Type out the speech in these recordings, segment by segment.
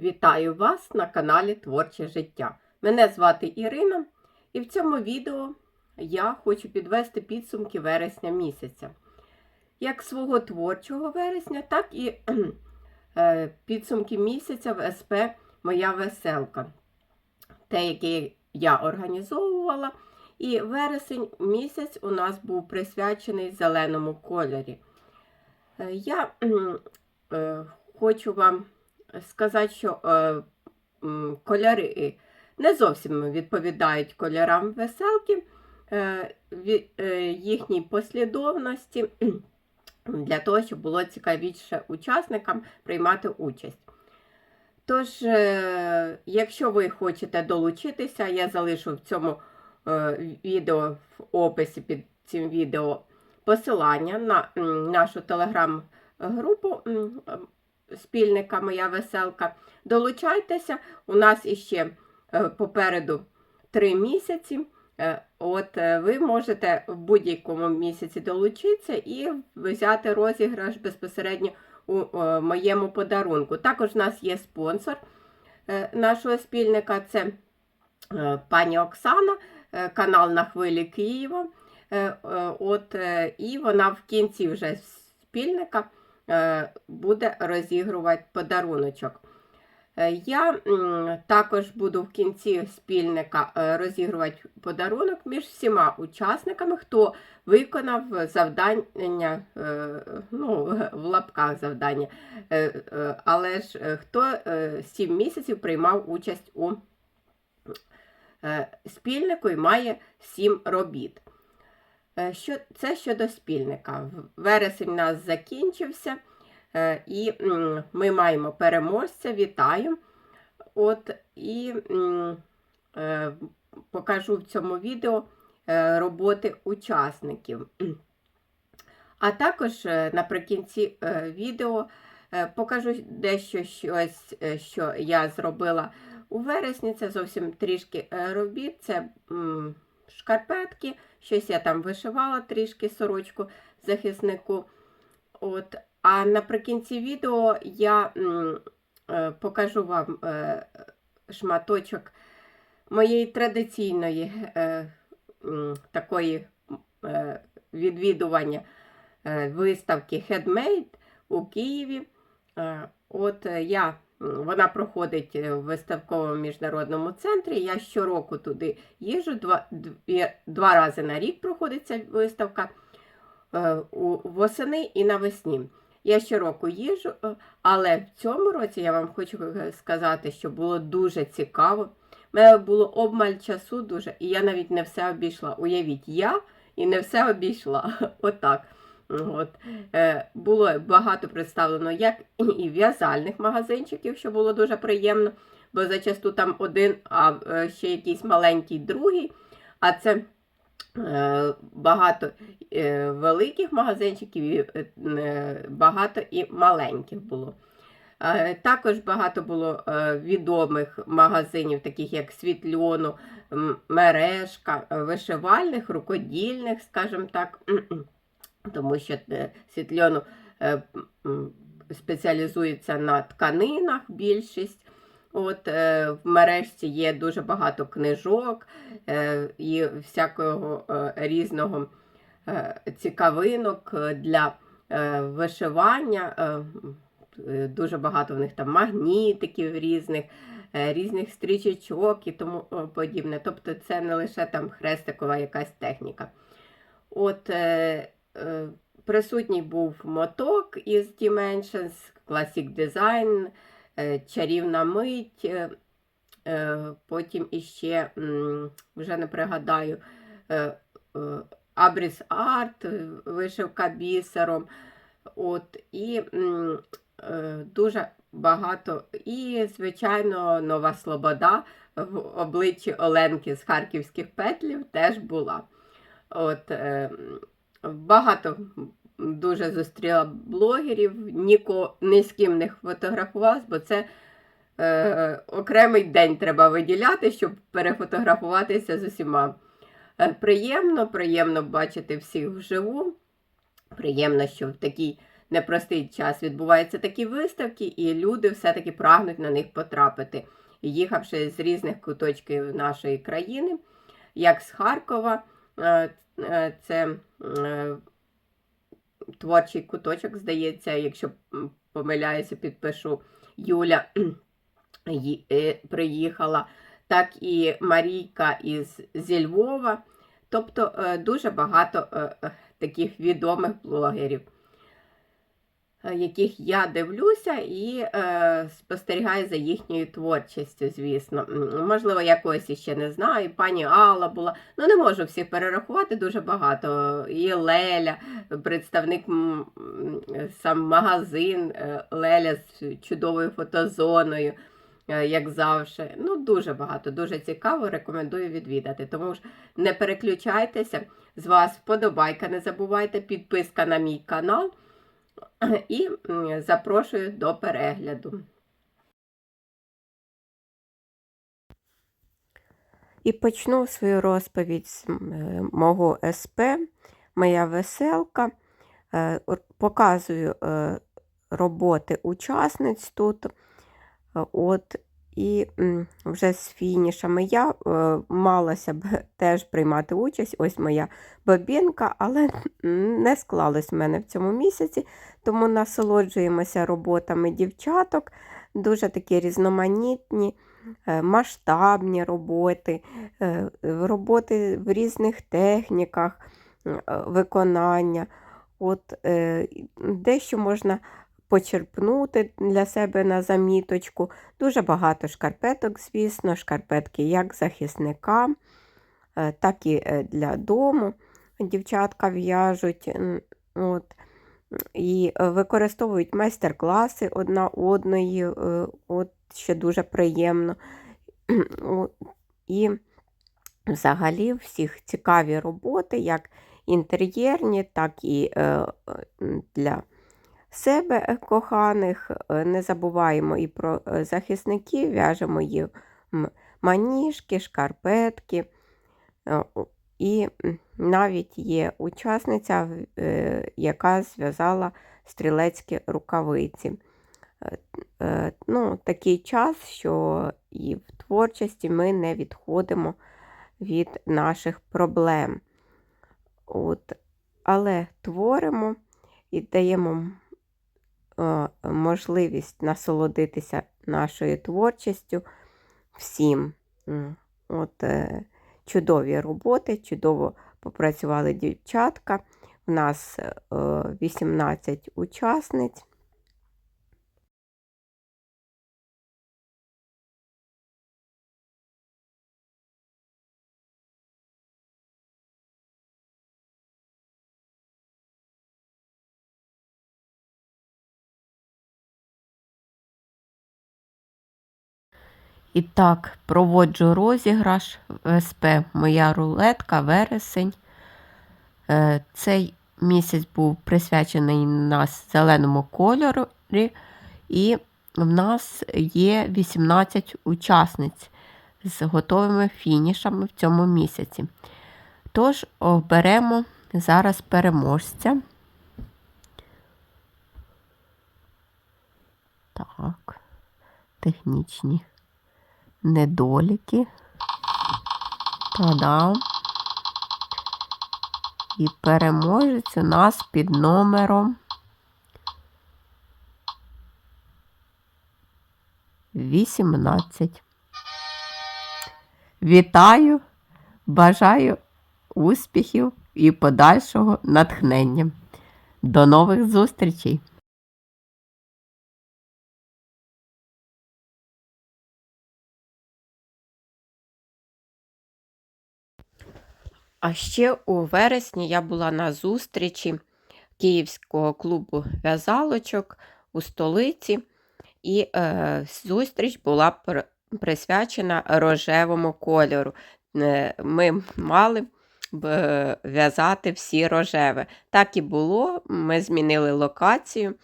Вітаю вас на каналі Творче життя. Мене звати Ірина, і в цьому відео я хочу підвести підсумки вересня місяця. Як свого творчого вересня, так і е, підсумки місяця в СП Моя веселка. Те, яке я організовувала. І вересень місяць у нас був присвячений зеленому кольорі. Е, Я е, хочу вам сказати, що е, кольори не зовсім відповідають кольорам веселки, е, е, їхній послідовності для того, щоб було цікавіше учасникам приймати участь. Тож, е, якщо ви хочете долучитися, я залишу в цьому е, відео в описі під цим відео посилання на нашу телеграм-групу спільника Моя веселка. Долучайтеся, у нас іще е, попереду три місяці. Е, От е, ви можете в будь-якому місяці долучитися і взяти розіграш безпосередньо у моєму подарунку. Також у нас є спонсор нашого спільника. Це пані Оксана, канал на хвилі Києва. От, і вона в кінці вже спільника буде розігрувати подаруночок. Е, Я також буду в кінці спільника е, розігрувати подарунок між всіма учасниками, хто виконав завдання, е, ну, в лапках завдання, Е, е, але ж е, хто 7 місяців приймав участь у е, спільнику і має 7 робіт. Е, Що, це щодо спільника. Вересень у нас закінчився, е, і ми маємо переможця. Вітаю! От, і е, покажу в цьому відео роботи учасників. А також наприкінці відео покажу дещо щось, що я зробила у вересні. Це зовсім трішки робіт. Це шкарпетки, щось я там вишивала трішки сорочку захиснику. От. А наприкінці відео я е, покажу вам е, шматочок моєї традиційної е, такої відвідування виставки Handmade у Києві. От я, вона проходить е, в виставковому міжнародному центрі. Я щороку туди їжджу, два, два рази на рік проходить ця виставка е, восени і навесні. Я щороку їжджу, е, але в цьому році я вам хочу сказати, що було дуже цікаво. У мене було обмаль часу дуже, і я навіть не все обійшла. Уявіть, я і не все обійшла. Отак. От. Е, було багато представлено як і в'язальних магазинчиків, що було дуже приємно, бо зачасту там один, а е, ще якийсь маленький другий. А це е, багато великих магазинчиків, і багато і маленьких було. Також багато було відомих магазинів, таких як Світльону, мережка, вишивальних, рукодільних, скажімо так, тому що е, Світльону е, спеціалізується на тканинах більшість. От е, в мережці є дуже багато книжок і всякого різного цікавинок для вишивання. Дуже багато в них там магнітиків різних, різних стрічечок і тому подібне. Тобто це не лише там хрестикова якась техніка. От присутній був моток із Dimensions, Classic Design, е, чарівна мить. е, е, Потім іще, вже не пригадаю, е, е, Абріс Арт, е, вишивка бісером. От, і е, дуже багато. І, звичайно, Нова Слобода в обличчі Оленки з харківських петлів теж була. От, е, багато дуже зустріла блогерів, ніко, ні з ким не фотографувалась, бо це е, окремий день треба виділяти, щоб перефотографуватися з усіма. Е, приємно, приємно бачити всіх вживу. Приємно, що в такий непростий час відбуваються такі виставки, і люди все-таки прагнуть на них потрапити, їхавши з різних куточків нашої країни, як з Харкова. е, е, Це творчий куточок, здається, якщо помиляюся, підпишу. Юля е, приїхала, так і Марійка із зі Львова. Тобто е, дуже багато е, е, таких відомих блогерів, е, яких я дивлюся і е, спостерігаю за їхньою творчістю, звісно. Можливо, якогось іще не знаю. Пані Алла була. Ну, не можу всіх перерахувати дуже багато. І Леля, представник сам магазин е, Леля з чудовою фотозоною. е, Як завжди, ну дуже багато, дуже цікаво. Рекомендую відвідати. Тому ж не переключайтеся. З вас вподобайка, не забувайте, підписка на мій канал. І запрошую до перегляду. І почну свою розповідь з е, мого СП, моя веселка. Е, Показую е, роботи учасниць тут. От, і вже з фінішами я е, малася б теж приймати участь. Ось моя бабінка, але не склалось в мене в цьому місяці, тому насолоджуємося роботами дівчаток, дуже такі різноманітні, е, масштабні роботи, е, роботи в різних техніках виконання. От, дещо можна почерпнути для себе на заміточку. Дуже багато шкарпеток, звісно, шкарпетки як захисника, е, так і е, для дому. Дівчатка в'яжуть. От. І використовують майстер-класи одна одної, е, от ще дуже приємно. І взагалі всіх цікаві роботи, як інтер'єрні, так і для себе е, коханих. Е, Не забуваємо і про е, захисників, в'яжемо їм маніжки, шкарпетки. І навіть є учасниця, яка зв'язала стрілецькі рукавиці. Ну, такий час, що і в творчості ми не відходимо від наших проблем. От. Але творимо і даємо можливість насолодитися нашою творчістю всім. От, е, чудові роботи, чудово попрацювали дівчатка. У нас е, 18 учасниць. І так, проводжу розіграш в СП Моя рулетка, вересень. Е, Цей місяць був присвячений нас зеленому кольору, і в нас є 18 учасниць з готовими фінішами в цьому місяці. Тож оберемо зараз переможця. Так, технічні недоліки. Та-дам. І переможець у нас під номером 18. Вітаю, бажаю успіхів і подальшого натхнення. До нових зустрічей! А ще у вересні я була на зустрічі Київського клубу в'язалочок у столиці, і е, зустріч була пр- присвячена рожевому кольору. Е, Ми мали б е, в'язати всі рожеве. Так і було, ми змінили локацію.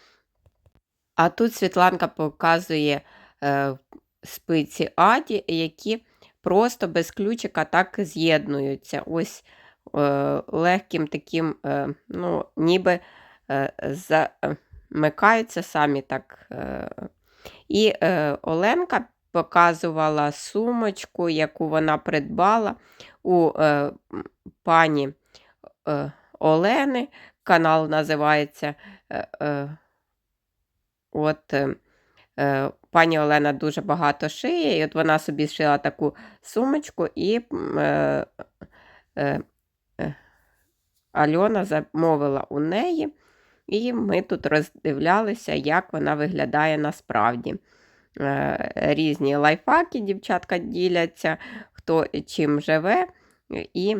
А тут Світланка показує е, спиці Аді, які просто без ключика так з'єднуються. Ось е, легким таким, е, ну, ніби е, за, е, самі так. Е, і е, Оленка показувала сумочку, яку вона придбала у е, пані е, Олени. Канал називається. Е, е, от е, Пані Олена дуже багато шиє, і от вона собі шила таку сумочку, і е, е, е, Альона замовила у неї. І ми тут роздивлялися, як вона виглядає насправді. Е, різні лайфхаки, дівчатка діляться, хто чим живе, і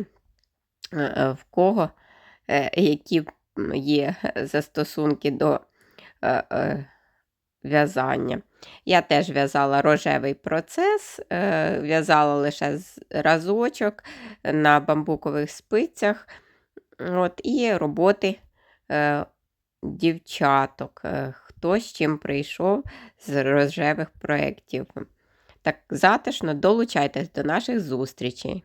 е, в кого е, які є застосунки до в'язання. Я теж в'язала рожевий процес, в'язала лише разочок на бамбукових спицях. От, І роботи дівчаток, е, хто з чим прийшов з рожевих проєктів. Так затишно долучайтесь до наших зустрічей.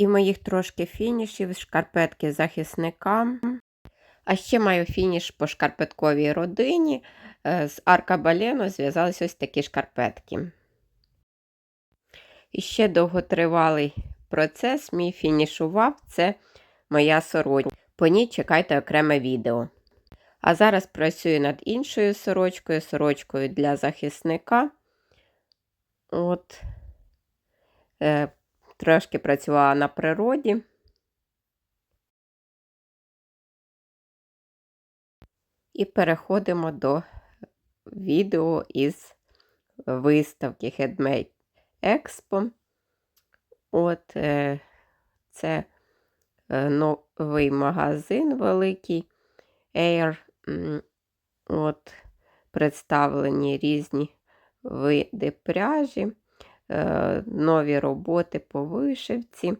І моїх трошки фінішів шкарпетки захисника. А ще маю фініш по шкарпетковій родині. Е, з аркабалено зв'язалися ось такі шкарпетки. І ще довготривалий процес мій фінішував це моя сорочка. По ній чекайте окреме відео. А зараз працюю над іншою сорочкою, сорочкою для захисника. От, е, Трошки працювала на природі. І переходимо до відео із виставки Headmade Expo. От е, це е, новий магазин великий Air. От Представлені різні види пряжі, нові роботи по вишивці.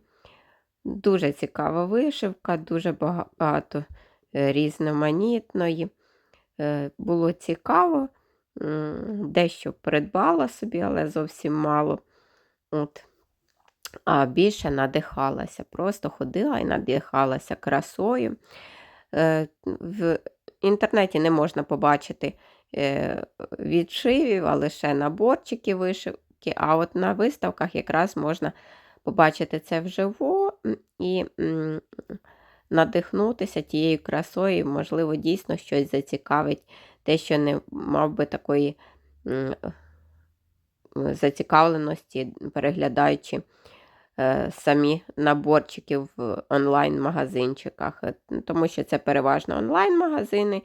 Дуже цікава вишивка, дуже багато різноманітної. Е, було цікаво, дещо придбала собі, але зовсім мало. От. А більше надихалася, просто ходила і надихалася красою. Е, в інтернеті не можна побачити е, відшивів, а лише наборчики вишивки, а от на виставках якраз можна побачити це вживо і надихнутися тією красою, можливо, дійсно щось зацікавить, те, що не мав би такої зацікавленості, переглядаючи е, самі наборчики в онлайн-магазинчиках, е, тому що це переважно онлайн-магазини.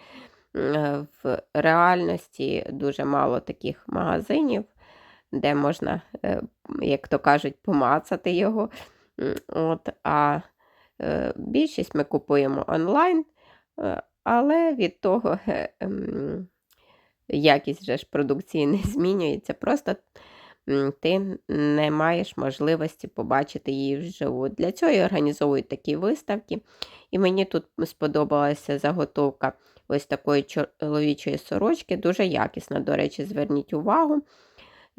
Е, в реальності дуже мало таких магазинів, де можна, як то кажуть, помацати його. От, А Е, більшість ми купуємо онлайн, е, але від того ем, якість вже ж продукції не змінюється. Просто ти не маєш можливості побачити її вживу. Для цього і організовують такі виставки. І мені тут сподобалася заготовка ось такої чоловічої сорочки, дуже якісна, до речі, зверніть увагу.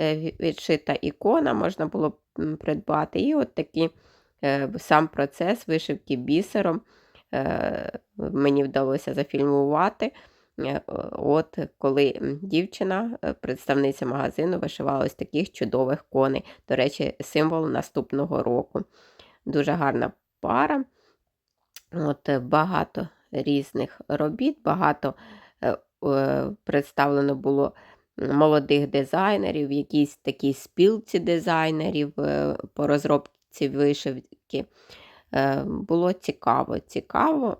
Е, відшита ікона можна було придбати. І от такі Е, сам процес вишивки бісером е, мені вдалося зафільмувати. От Коли дівчина, представниця магазину, вишивала ось таких чудових коней. До речі, символ наступного року. Дуже гарна пара. От Багато різних робіт, багато представлено було молодих дизайнерів, якісь такі спілці дизайнерів по розробці вишивки. Е, було цікаво, цікаво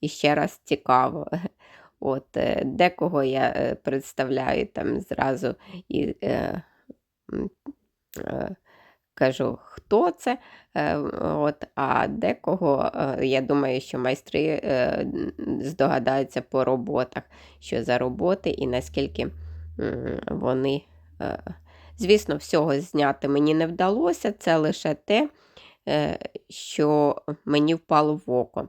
і ще раз цікаво. От, е, Декого я е, представляю там зразу і е, е, кажу, хто це. Е, от, А декого, е, я думаю, що майстри е, здогадаються по роботах, що за роботи і наскільки вони. Звісно, всього зняти мені не вдалося, це лише те, що мені впало в око.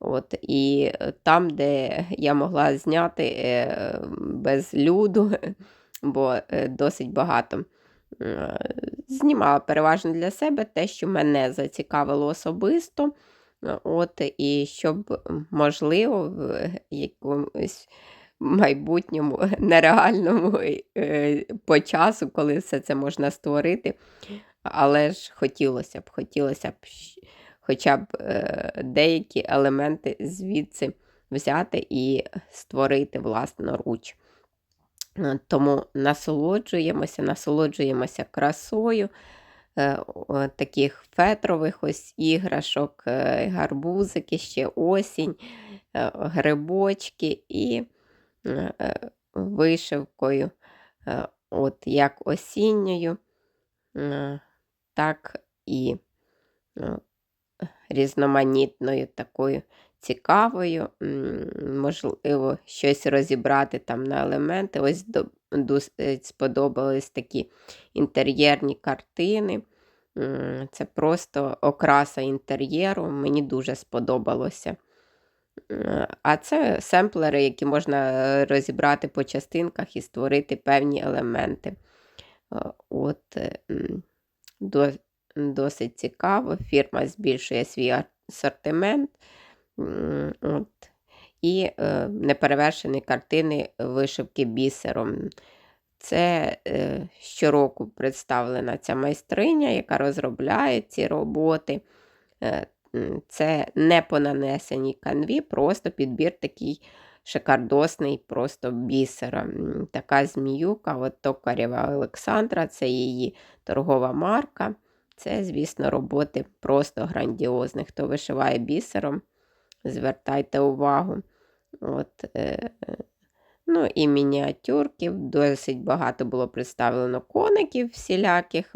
От, і там, де я могла зняти без люду, бо досить багато знімала переважно для себе те, що мене зацікавило особисто. Е, От, і щоб, можливо, в якомусь майбутньому нереальному е, по часу, коли все це можна створити. Але ж хотілося б, хотілося б хоча б е, деякі елементи звідси взяти і створити власноруч. Е, Тому насолоджуємося, насолоджуємося красою е, таких фетрових ось іграшок, е, гарбузики, ще осінь, грибочки і вишивкою, от як осінньою, так і різноманітною такою цікавою. Можливо, щось розібрати там на елементи. Ось досить сподобались такі інтер'єрні картини. Це просто окраса інтер'єру. Мені дуже сподобалося. Е, А це семплери, які можна е, розібрати по частинках і створити певні елементи. Е, От е, досить цікаво. Фірма збільшує свій асортимент. От. І е, неперевершені картини вишивки бісером. Це е, щороку представлена ця майстриня, яка розробляє ці роботи. Е, Це не по нанесеній канві, просто підбір такий шикардосний, просто бісера. Така зміюка, от Токарєва Олександра, це її торгова марка. Це, звісно, роботи просто грандіозні. Хто вишиває бісером, звертайте увагу. От, е, ну і мініатюрків. Досить багато було представлено коників всіляких.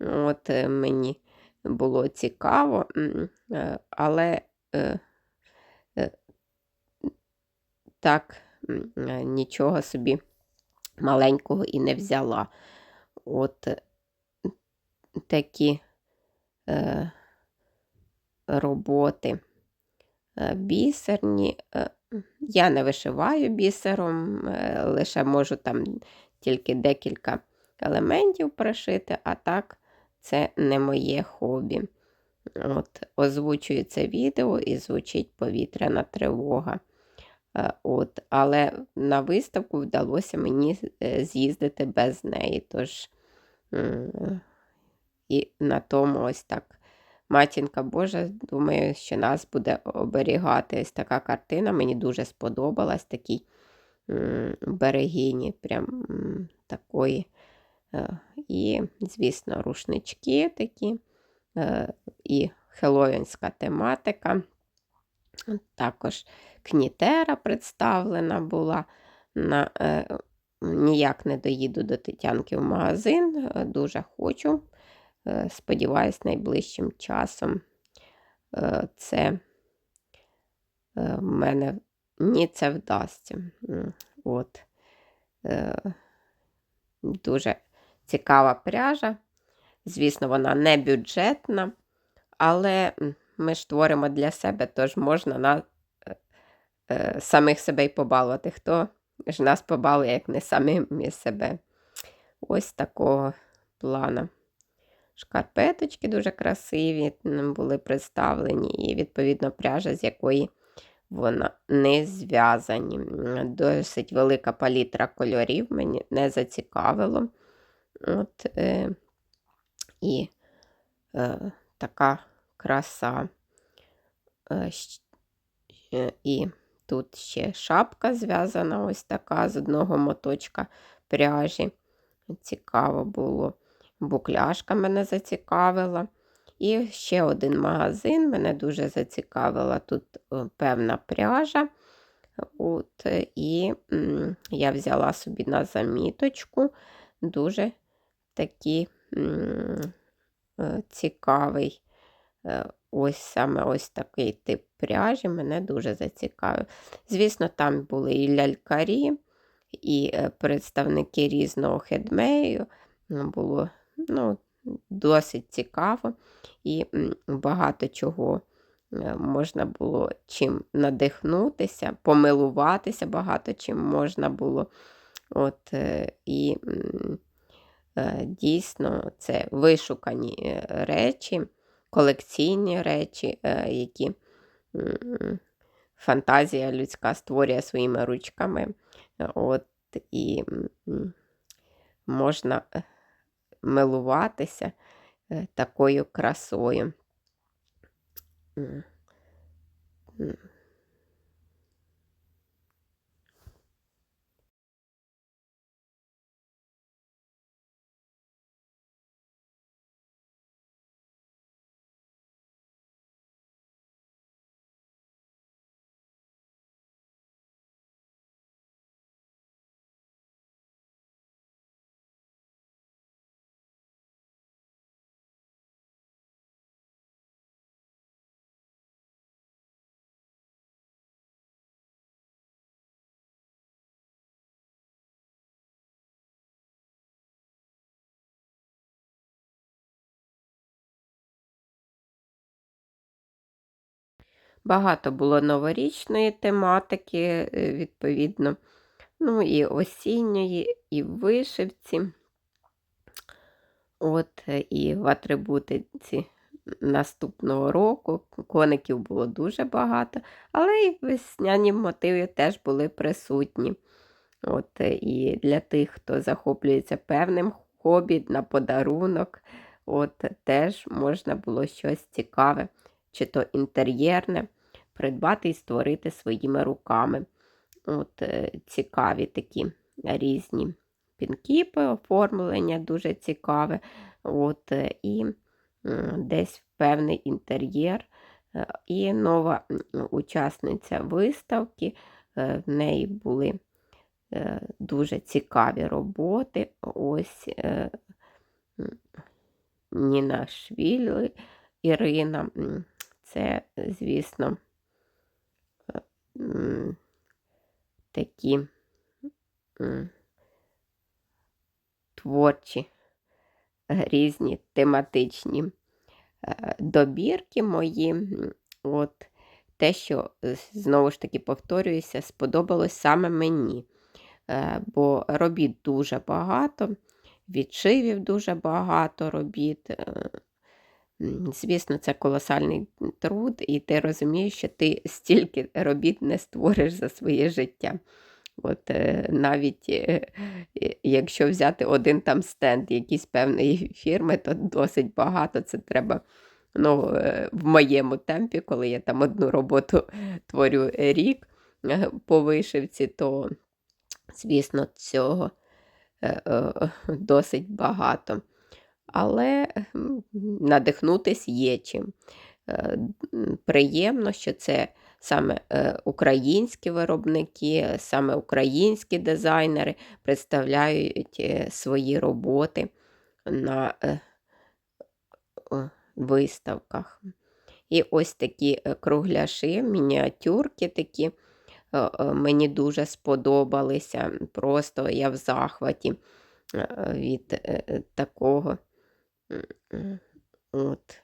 От е, мені було цікаво, е, але е, е, так е, нічого собі маленького і не взяла. От такі е, роботи бісерні. Е, Я не вишиваю бісером, е, лише можу там тільки декілька елементів пришити, а так це не моє хобі. От, Озвучую це відео і звучить повітряна тривога. Е, От, але на виставку вдалося мені е, з'їздити без неї. Тож і на тому ось так. Матінка Божа, думаю, що нас буде оберігати. Ось така картина. Мені дуже сподобалась такій берегині, прям такої. Е, І, звісно, рушнички такі, е, і хеллоуінська тематика. Також кнітера представлена була. На, е, Ніяк не доїду до Тетянки в магазин. Дуже хочу. Е, Сподіваюсь, найближчим часом е, це е, в мене ні, це вдасться. От. Дуже цікава пряжа. Звісно, вона не бюджетна, але ми ж творимо для себе, тож можна на самих себе й побалувати. Хто ж нас побалує, як не самі себе. Ось такого плана. Шкарпеточки дуже красиві були представлені, і, відповідно, пряжа, з якої вона не зв'язані. Досить велика палітра кольорів мені не зацікавило. От, е, і е, така краса. Е, е, і тут ще шапка зв'язана, ось така з одного моточка пряжі. Цікаво було. Букляшка мене зацікавила. І ще один магазин мене дуже зацікавила. Тут е, певна пряжа. От, е, і я взяла собі на заміточку дуже такий е, цікавий. Ось саме ось такий тип пряжі мене дуже зацікавив. Звісно, там були і лялькарі, і представники різного хедмею. Було ну, досить цікаво і багато чого е, можна було чим надихнутися, помилуватися багато чим можна було. От, е, І е, дійсно це вишукані речі, колекційні речі, які фантазія людська створює своїми ручками. От, І можна милуватися е, такою красою. Багато було новорічної тематики, е, відповідно, ну і осінньої, і в вишивці. От, е, і в атрибутиці наступного року коників було дуже багато, але і весняні мотиви теж були присутні. От, е, І для тих, хто захоплюється певним хобі на подарунок, от, теж можна було щось цікаве, чи то інтер'єрне, придбати і створити своїми руками. От, е, Цікаві такі різні пінкіпи, оформлення дуже цікаве. От, е, І десь певний інтер'єр. Е, і нова учасниця виставки, в неї були дуже цікаві роботи. Ось Ніна Швіль, Ірина. Це, звісно, такі творчі, різні тематичні е, добірки мої. От Те, що, знову ж таки, повторююся, сподобалось саме мені. Е, бо робіт дуже багато, відшивів дуже багато робіт. Е, звісно, це колосальний труд, і ти розумієш, що ти стільки робіт не створиш за своє життя. От е, Навіть е, якщо взяти один там стенд якісь певної фірми, то досить багато. Це треба ну, е, в моєму темпі, коли я там одну роботу творю рік по вишивці, то, звісно, цього досить багато. Але надихнутись є чим. Приємно, що це саме е, українські виробники, саме українські дизайнери представляють е, свої роботи на е, виставках. І ось такі кругляши, мініатюрки такі мені дуже сподобалися. Просто я в захваті від такого. От.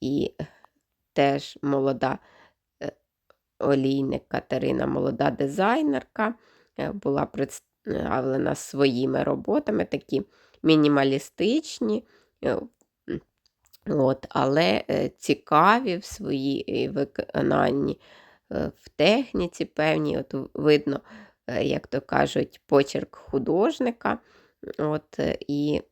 І теж молода олійник Катерина, молода дизайнерка, е, була представлена своїми роботами, такі мінімалістичні, е, от, але е, цікаві в своїй виконанні, в техніці певній, от видно, як то кажуть, почерк художника. От, І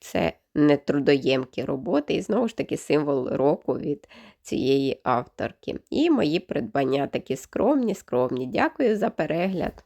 це нетрудоємкі роботи, і знову ж таки символ року від цієї авторки. І мої придбання такі скромні, скромні. Дякую за перегляд.